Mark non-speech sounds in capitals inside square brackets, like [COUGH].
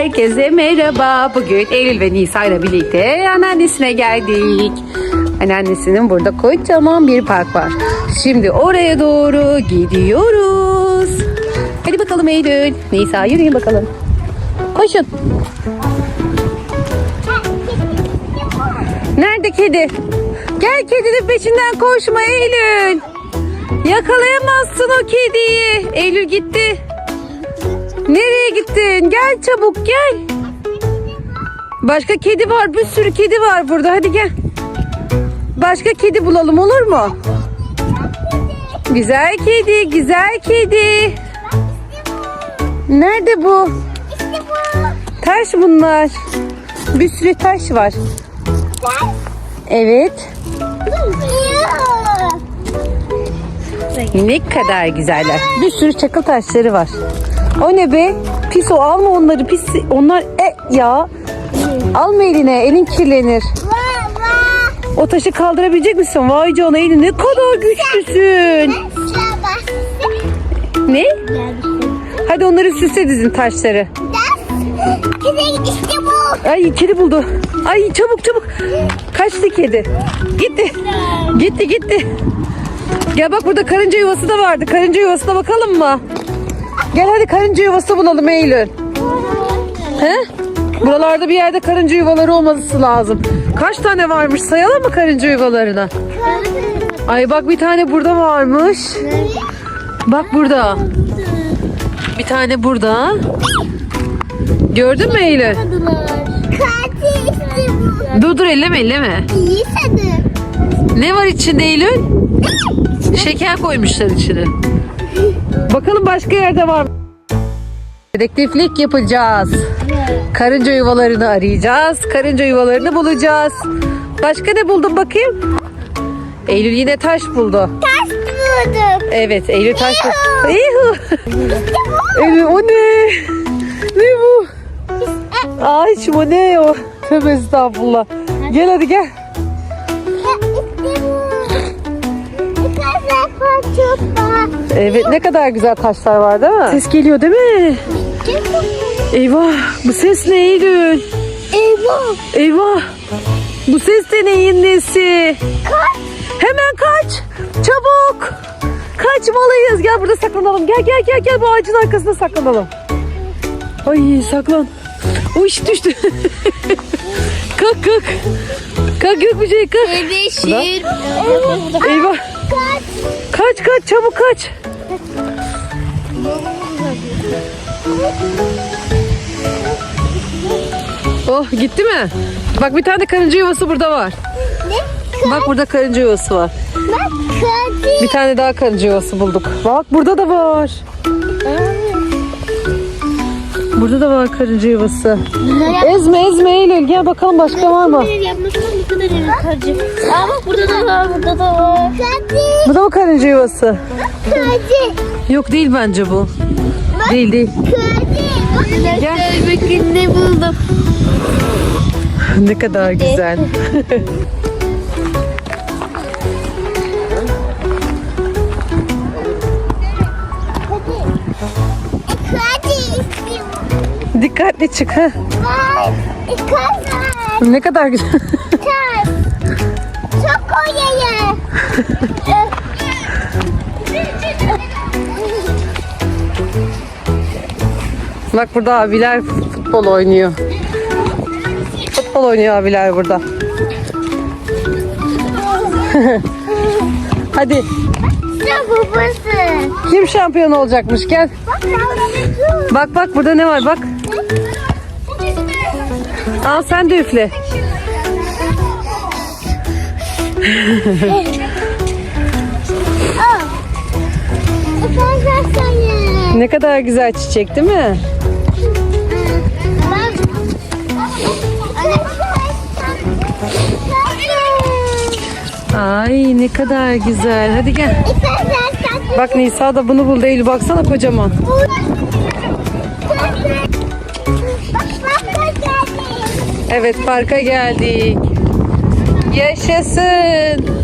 Herkese merhaba. Bugün Eylül ve Nisa ile birlikte anneannesine geldik. Anneannesinin burada kocaman bir park var. Şimdi oraya doğru gidiyoruz. Hadi bakalım Eylül. Nisa yürüyün bakalım. Koşun. Nerede kedi? Gel kedinin peşinden koşma Eylül. Yakalayamazsın o kediyi. Eylül gitti. Nereye gittin? Gel çabuk gel. Başka kedi var. Bir sürü kedi var burada. Hadi gel. Başka kedi bulalım olur mu? Güzel kedi, güzel kedi. Nerede bu? Taş bunlar. Bir sürü taş var. Evet. Ne kadar güzeller. Bir sürü çakıl taşları var. O ne be? Pis o alma onları pis. Onlar e ya. Alma eline elin kirlenir. O taşı kaldırabilecek misin? Vay canına elin ne kadar güçlüsün. Ne? Hadi onları süsle dizin taşları. Ay kedi buldu. Ay çabuk çabuk. Kaçtı kedi. Gitti. Gitti gitti. Gel bak burada karınca yuvası da vardı. Karınca yuvasına bakalım mı? Gel hadi karınca yuvası bulalım Eylül. He? Buralarda bir yerde karınca yuvaları olması lazım. Kaç tane varmış sayalım mı karınca yuvalarına? Ay bak bir tane burada varmış. Bak burada. Bir tane burada. Gördün mü Eylül? Dur dur elleme elleme. Ne var içinde Eylül? Şeker koymuşlar içine. Bakalım başka yerde var mı? Dedektiflik yapacağız. Karınca yuvalarını arayacağız. Karınca yuvalarını bulacağız. Başka ne buldun bakayım? Eylül yine taş buldu. Taş buldum. Evet Eylül taş buldu. Bu. Eylül o ne? Ne bu? Ay şu ne o? Tövbe estağfurullah. Gel hadi gel. Evet ne kadar güzel taşlar var değil mi? Ses geliyor değil mi? Eyvah bu ses ne Eylül? Eyvah. Eyvah bu ses de neyin nesi? Kaç. Hemen kaç çabuk. Kaçmalıyız gel burada saklanalım gel gel gel gel bu ağacın arkasına saklanalım. Ay saklan. O iş düştü. [LAUGHS] kalk kalk. Kalk bir şey kalk. Bebeşir. Eyvah. Kaç kaç çabuk kaç. Oh gitti mi? Bak bir tane karınca yuvası burada var. Ne? Bak burada karınca yuvası var. Bak katil. Bir tane daha karınca yuvası bulduk. Bak burada da var. Burada da var karınca yuvası. Ezme ezme Eylül gel bakalım başka var mı? Yapmasam bu kadar evi karcı. Aa bak burada da var, burada da var. Bu da mı karınca yuvası? Katil. Yok değil bence bu. Değil değil. Katil. Gel. Bakın ne buldum. Ne kadar güzel. Katil. Dikkatli çık ha. Vay. Ne kadar güzel. Çok [LAUGHS] oyayı. Bak burada abiler futbol oynuyor. Futbol oynuyor abiler burada. [LAUGHS] Hadi Sen babası. kim şampiyon olacakmış gel. Bak bak burada ne var bak. Al sen de üfle. Ne kadar güzel çiçek değil mi? Ay ne kadar güzel. Hadi gel. Bak Nisa da bunu buldu Eylül baksana kocaman. Evet parka geldik. Yaşasın.